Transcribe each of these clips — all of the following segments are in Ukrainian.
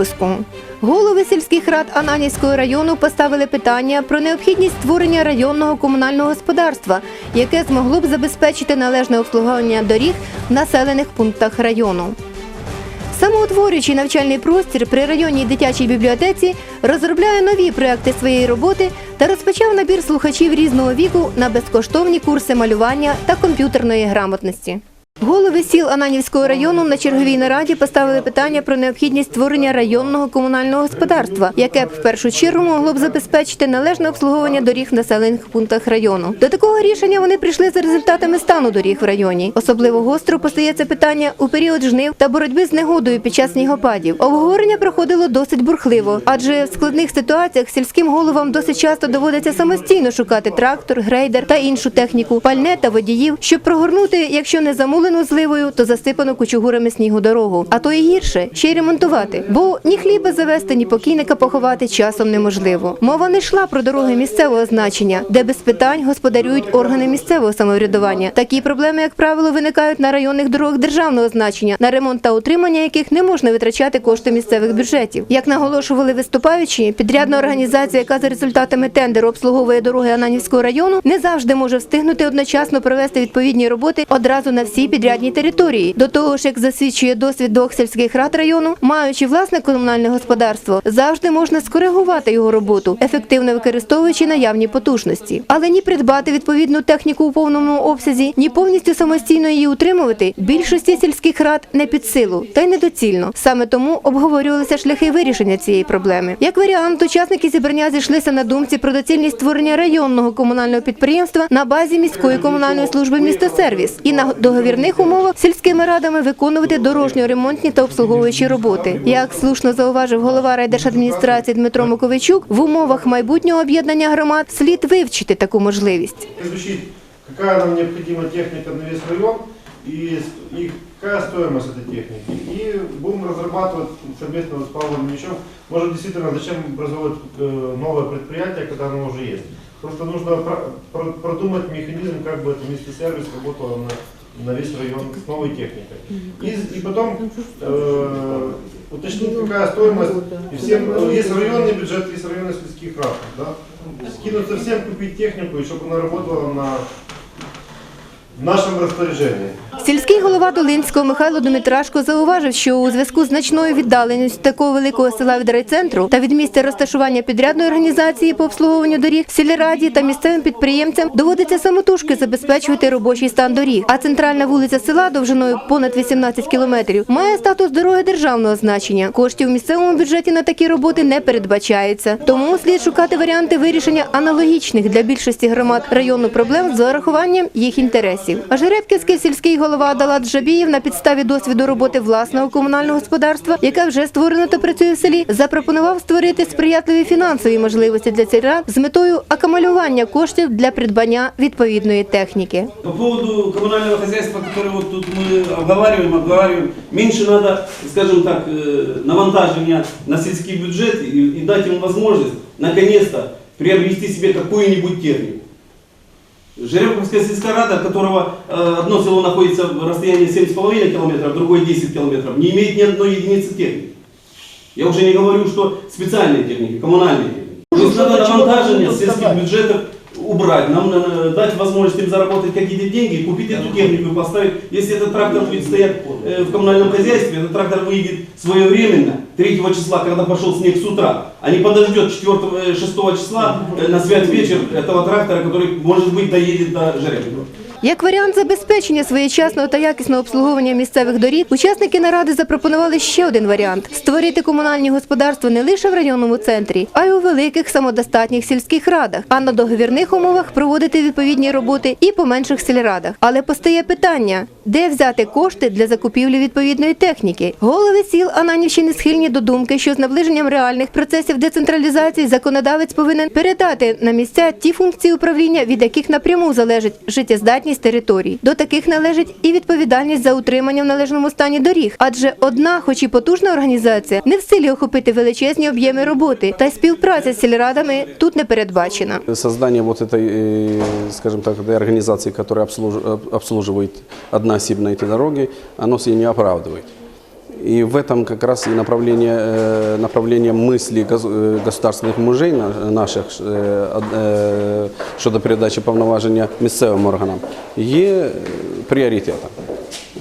Випуску голови сільських рад Ананівського району поставили питання про необхідність створення районного комунального господарства, яке змогло б забезпечити належне обслуговування доріг в населених пунктах району. Самоутворюючий навчальний простір при районній дитячій бібліотеці розробляє нові проекти своєї роботи та розпочав набір слухачів різного віку на безкоштовні курси малювання та комп'ютерної грамотності. Голови сіл Ананівського району на черговій нараді поставили питання про необхідність створення районного комунального господарства, яке б в першу чергу могло б забезпечити належне обслуговування доріг в населених пунктах району. До такого рішення вони прийшли за результатами стану доріг в районі. Особливо гостро постає це питання у період жнив та боротьби з негодою під час снігопадів. Обговорення проходило досить бурхливо, адже в складних ситуаціях сільським головам досить часто доводиться самостійно шукати трактор, грейдер та іншу техніку, пальне та водіїв, щоб прогорнути, якщо не замулену зливою, то засипану кучугурами снігу дорогу. А то і гірше ще й ремонтувати. Бо ні хліба завести, ні покійника поховати часом неможливо. Мова не йшла про дороги місцевого значення, де без питань господарюють органи місцевого самоврядування. Такі проблеми, як правило, виникають на районних дорогах державного значення, на ремонт та утримання яких не можна витрачати кошти місцевих бюджетів. Як наголошували виступаючі, підрядна організація, яка за результатами тендеру обслуговує дороги Ананівського району, не завжди може встигнути одночасно провести відповідні роботи одразу на всій підрядній території. До того ж, як засвідчує досвід двох сільських рад району, маючи власне комунальне господарство, завжди можна скоригувати його роботу, ефективно використовуючи наявні потужності. Але ні придбати відповідну техніку у повному обсязі, ні повністю самостійно її утримувати більшості сільських рад не під силу та й недоцільно. Саме тому обговорювалися шляхи вирішення цієї проблеми. Як варіант, учасники зібрання зійшлися на думці про доцільність створення районного комунального підприємства на базі міської комунальної служби містосервіс і на договірних умовах сільськими радами виконувати дорожньо-ремонтні та обслуговуючі роботи. Як слушно зауважив голова райдержадміністрації Дмитро Муковичук, в умовах майбутнього об'єднання громад слід вивчити таку можливість. изучить, какая нам необходима техника на весь район и, с- и какая стоимость этой техники. И будем разрабатывать совместно с Павлом Ильичем, может действительно зачем образовывать э, новое предприятие, когда оно уже есть. Просто нужно про- про- продумать механизм, как бы это вместе сервис работало на, на весь район с новой техникой. И, и потом э, уточнить, какая стоимость. И всем, э, есть районный бюджет, есть районный сельских рад. Да? Скинуться всем, купить технику, и чтобы она работала на в нашем распоряжении. Сільський голова Долинського Михайло Дмитрашко зауважив, що у зв'язку з значною віддаленістю такого великого села від райцентру та від місця розташування підрядної організації по обслуговуванню доріг сільраді та місцевим підприємцям доводиться самотужки забезпечувати робочий стан доріг. А центральна вулиця села довжиною понад 18 кілометрів має статус дороги державного значення. Коштів у місцевому бюджеті на такі роботи не передбачається. Тому слід шукати варіанти вирішення аналогічних для більшості громад району проблем з зарахуванням їх інтересів. А Жеребківський сільський голова Далат Жабієв на підставі досвіду роботи власного комунального господарства, яке вже створено та працює в селі, запропонував створити сприятливі фінансові можливості для сільрад з метою акумулювання коштів для придбання відповідної техніки. По поводу хозяйства, которое вот тут мы обговариваем, обговариваем, меньше надо, скажем так, э, навантажения на сельский бюджет и, и дать им возможность, наконец-то, приобрести себе какую-нибудь технику. Жеребковская сельская рада, которого э, одно село находится в расстоянии 7,5 километров, другое 10 километров, не имеет ни одной единицы техники. Я уже не говорю, что специальной техники, коммунальной техники. То есть надо навантажение сельских бюджетов убрать, нам надо дать возможность им заработать какие-то деньги, купить эту технику и поставить. Если этот трактор будет стоять э, в коммунальном хозяйстве, этот трактор выйдет своевременно, 3 числа, когда пошел снег с утра, а не подождет 4, э, 6 числа э, на свят вечер этого трактора, который, может быть, доедет до Жеребкова. Як варіант забезпечення своєчасного та якісного обслуговування місцевих доріг, учасники наради запропонували ще один варіант створити комунальні господарства не лише в районному центрі, а й у великих самодостатніх сільських радах, а на договірних умовах проводити відповідні роботи і по менших сільрадах. Але постає питання, де взяти кошти для закупівлі відповідної техніки. Голови сіл Ананівщини схильні до думки, що з наближенням реальних процесів децентралізації законодавець повинен передати на місця ті функції управління, від яких напряму залежить життєздатність територій. До таких належить і відповідальність за утримання в належному стані доріг, адже одна, хоч і потужна організація, не в силі охопити величезні об'єми роботи, та й співпраця з сільрадами тут не передбачена. Создание вот этой, э, скажем так, этой организации, которая обслуж- об- обслуживает односибно эти дороги, оно себя не оправдывает. И в этом как раз и направление, э, направление мысли гос- э, государственных мужей на- наших э, од- э, щодо передачі повноваження місцевим органам є е, пріоритетом.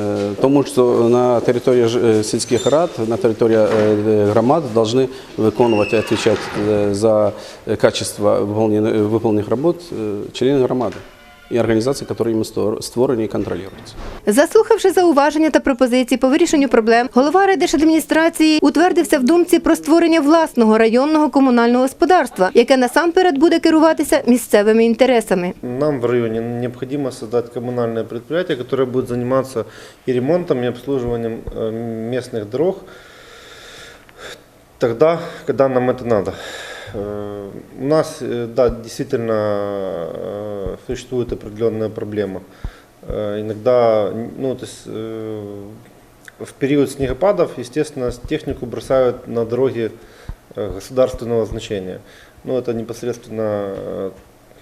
Е, Тому що на території ж- е, сільських рад, на території е, громад повинні виконувати, відповідати е, за качество выполненных выполненных робот е, члени громади і організації, які їм стор- створені і контролюються. Заслухавши зауваження та пропозиції по вирішенню проблем, голова райдержадміністрації утвердився в думці про створення власного районного комунального господарства, яке насамперед буде керуватися місцевими інтересами. Нам в районе необходимо создать коммунальное предприятие, которое будет заниматься и ремонтом, и обслуживанием э, местных дорог тогда, когда нам это надо. Э, У нас, э, да, действительно э, существует определенная проблема. Иногда, ну, то есть, в период снегопадов, естественно, технику бросают на дороги государственного значения. Ну, это непосредственно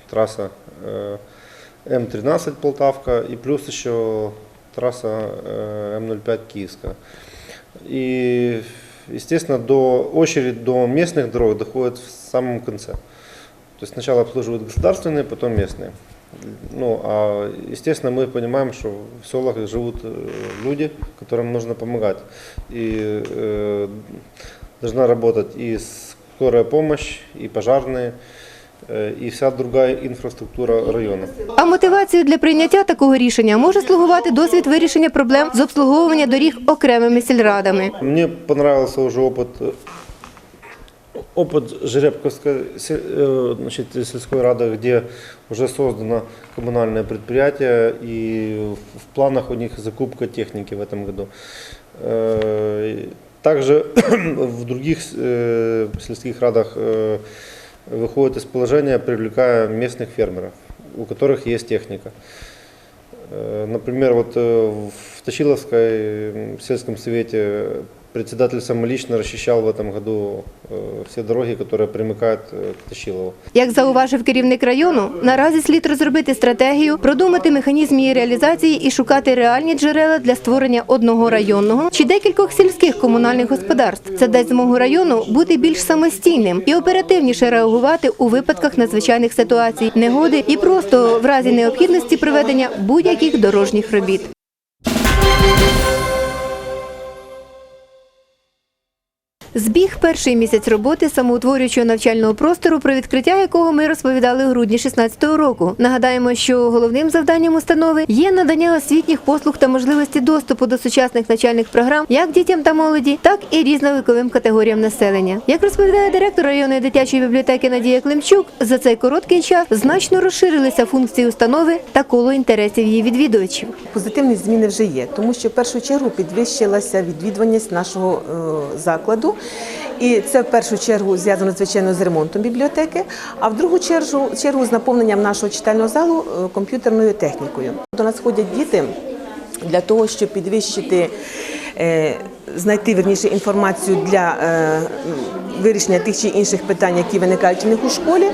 трасса э, М13 Полтавка и плюс еще трасса э, М05 Киевская. И, естественно, до очередь до местных дорог доходит в самом конце. То есть сначала обслуживают государственные, потом местные. Ну, а, естественно, мы понимаем, что в селах живут э, люди, которым нужно помогать. И э, должна работать и скорая помощь, и пожарные, э, и вся другая инфраструктура района. А мотивацією для прийняття такого рішення може слугувати досвід вирішення проблем з обслуговування доріг окремими сільрадами. Мне понравился уже опыт, э, опыт Жеребковской се- э, значит, сельской рады, где уже создано коммунальное предприятие и в- в планах у них закупка техники в этом году. Э, и Также в других э, сельских радах э, выходит из положения, привлекая местных фермеров, у которых есть техника. Э, Например, вот э, в Тащиловской м, сельском совете председатель самолично расчищал в этом году э, все дороги, которые примыкают э, к Тащилову. Як зауважив керівник району, наразі слід розробити стратегію, продумати механізм її реалізації і шукати реальні джерела для створення одного районного чи декількох сільських комунальних господарств. Це дасть змогу району бути більш самостійним і оперативніше реагувати у випадках надзвичайних ситуацій, негоди і просто в разі необхідності проведення будь-яких дорожніх робіт. Збіг перший місяць роботи самоутворюючого навчального простору, про відкриття якого ми розповідали у грудні 16-го року. Нагадаємо, що головним завданням установи є надання освітніх послуг та можливості доступу до сучасних навчальних програм як дітям та молоді, так і різновиковим категоріям населення. Як розповідає директор районної дитячої бібліотеки Надія Климчук, за цей короткий час значно розширилися функції установи та коло інтересів її відвідувачів. Позитивні зміни вже є, тому що в першу чергу підвищилася відвідуваність нашого е, закладу. І це в першу чергу зв'язано звичайно з ремонтом бібліотеки, а в другу чергу, чергу з наповненням нашого читального залу е, комп'ютерною технікою. До нас ходять діти для того, щоб підвищити, е, знайти верніше інформацію для е, вирішення тих чи інших питань, які виникають у них у школі.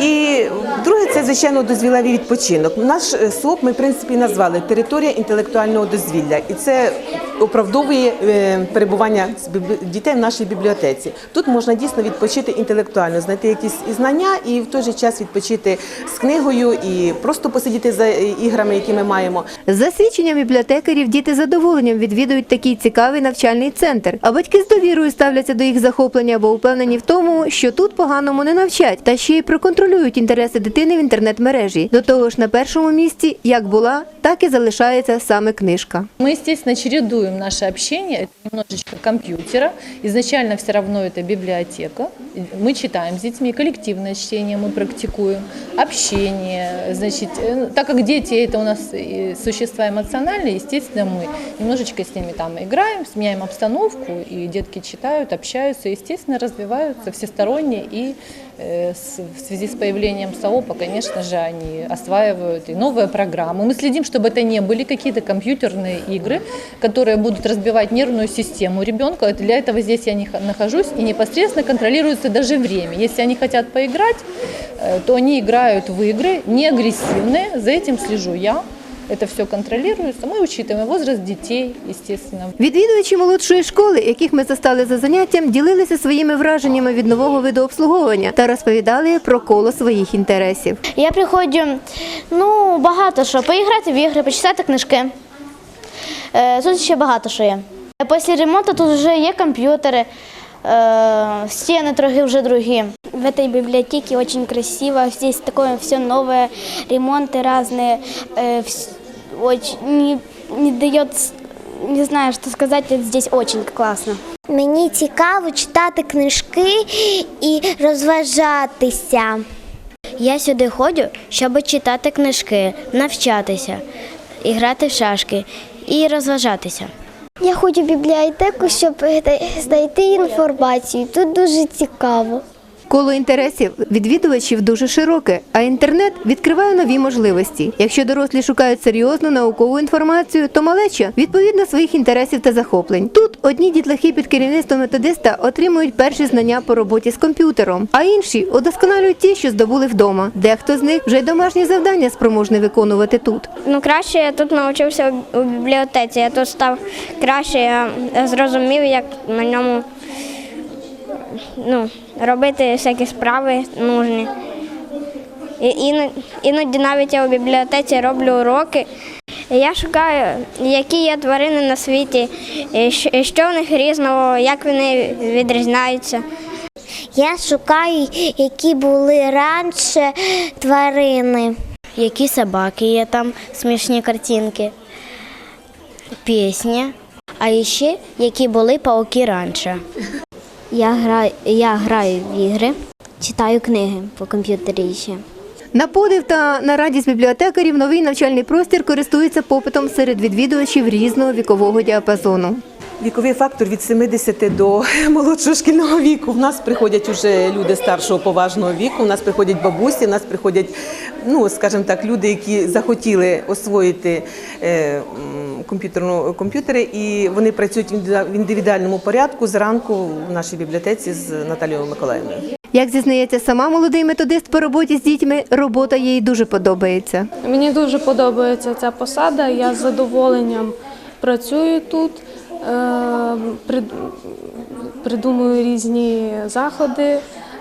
І друге, це звичайно дозвілевий відпочинок. Наш е, СОП ми в принципі назвали територія інтелектуального дозвілля, і це оправдовує е, перебування дітей в нашій бібліотеці. Тут можна дійсно відпочити інтелектуально, знайти якісь знання, і в той же час відпочити з книгою і просто посидіти за е, іграми, які ми маємо. За свідченням бібліотекарів, діти задоволенням відвідують такий цікавий навчальний центр. А батьки з довірою ставляться до їх захоплення, бо впевнені в тому, що тут поганому не навчать, та ще й проконтролюють інтереси дитини в інтернет-мережі. До того ж, на першому місці як була, так і залишається саме книжка. Мы, естественно, чередуем наше общение. Это немножечко компьютера. Изначально все равно это библиотека. Мы читаем с детьми, коллективное чтение мы практикуем, общение. Значит, э, так как дети это у нас и существа эмоциональные, естественно, мы немножечко с ними там играем, сменяем обстановку, и детки читают, общаются, естественно, развиваются всесторонне. И э, с- в связи с появлением САОПа, конечно же, они осваивают и новые программы. Мы следим, чтобы это не были какие-то компьютерные игры, которые будут разбивать нервную систему ребенка. Это Для этого здесь я не ха- нахожусь и непосредственно контролируется даже время. Если они хотят поиграть, э, то они играют в игры, не агрессивные, за этим слежу я. это все контролируется. Мы учитываем возраст детей, естественно. Відвідувачі молодшої школи, яких ми застали за заняттям, ділилися своїми враженнями від нового виду обслуговування та розповідали про коло своїх інтересів. Я приходжу, ну, багато що. Поіграти в ігри, почитати книжки. Е, Тут ще багато що є. Після ремонту тут вже є комп'ютери, е, стіни трохи вже другі. В этой библиотеке очень красиво. Здесь такое все новое, ремонты разные. э, вс- очень не, не дает, с- не знаю, что сказать, это здесь очень классно. Мені цікаво читати книжки і розважатися. Я сюди ходжу, щоб читати книжки, навчатися, і грати в шашки і розважатися. Я ходжу в бібліотеку, щоб е, знайти інформацію. Тут дуже цікаво. Коло інтересів відвідувачів дуже широке, а інтернет відкриває нові можливості. Якщо дорослі шукають серйозну наукову інформацію, то малеча відповідно своїх інтересів та захоплень. Тут одні дітлахи під керівництвом методиста отримують перші знання по роботі з комп'ютером, а інші удосконалюють ті, що здобули вдома. Дехто з них вже й домашні завдання спроможний виконувати тут. Ну, краще я тут навчився у бібліотеці. Я тут став краще, я зрозумів, як на ньому ну, робити всякі справи нужні. І, іноді навіть я у бібліотеці роблю уроки. Я шукаю, які є тварини на світі, що в них різного, як вони відрізняються. Я шукаю, які були раніше тварини. Які собаки є там, смішні картинки, пісні, а ще які були пауки раніше. Я граю, я граю в ігри, читаю книги по комп'ютері ще. На подив та на радість бібліотекарів новий навчальний простір користується попитом серед відвідувачів різного вікового діапазону. Віковий фактор від 70 до молодшого шкільного віку. В нас приходять уже люди старшого поважного віку. У нас приходять бабусі, у нас приходять, ну скажімо так, люди, які захотіли освоїти е, комп'ютерну комп'ютери, і вони працюють в індивідуальному порядку зранку в нашій бібліотеці з Наталією Миколаївною. Як зізнається сама молодий методист по роботі з дітьми, робота їй дуже подобається. Мені дуже подобається ця посада. Я з задоволенням працюю тут, придумую різні заходи.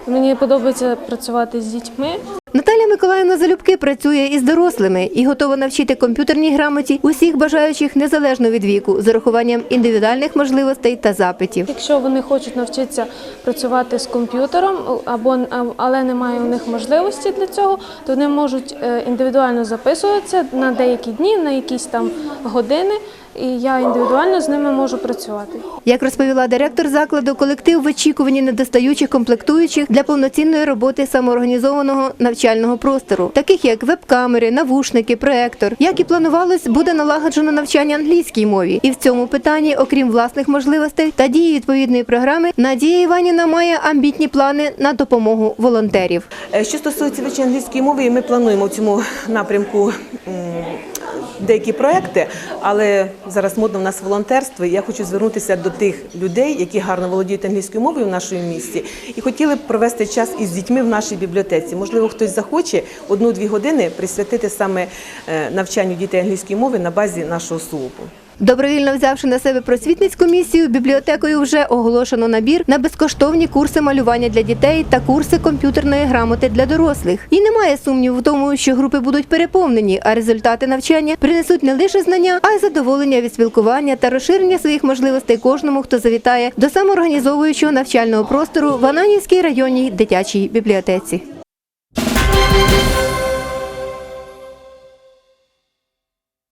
Мені подобається працювати з дітьми. Наталя Миколаївна залюбки працює із дорослими і готова навчити комп'ютерній грамоті усіх бажаючих незалежно від віку, з урахуванням індивідуальних можливостей та запитів. Якщо вони хочуть навчитися працювати з комп'ютером, або але немає у них можливості для цього, то вони можуть е, індивідуально записуватися на деякі дні, на якісь там години, і я індивідуально з ними можу працювати. Як розповіла директор закладу, колектив в очікуванні недостаючих комплектуючих для повноцінної роботи самоорганізованого навчального простору, таких як веб-камери, навушники, проектор. Як і планувалось, буде налагоджено навчання англійській мові. І в цьому питанні, окрім власних можливостей та дії відповідної програми, Надія Іванівна має амбітні плани на допомогу волонтерів. Е, Що стосується англійської мови, ми плануємо в цьому напрямку деякі проекти, але зараз модно в нас волонтерство. І я хочу звернутися до тих людей, які гарно володіють англійською мовою в нашому місті, і хотіли б провести час із дітьми в нашій бібліотеці. Можливо, хтось захоче одну-дві години присвятити саме е, навчанню дітей англійської мови на базі нашого СУОПу. Добровільно взявши на себе просвітницьку місію, бібліотекою вже оголошено набір на безкоштовні курси малювання для дітей та курси комп'ютерної грамоти для дорослих. І немає сумніву в тому, що групи будуть переповнені, а результати навчання принесуть не лише знання, а й задоволення від спілкування та розширення своїх можливостей кожному, хто завітає до самоорганізовуючого навчального простору в Ананівській районній дитячій бібліотеці.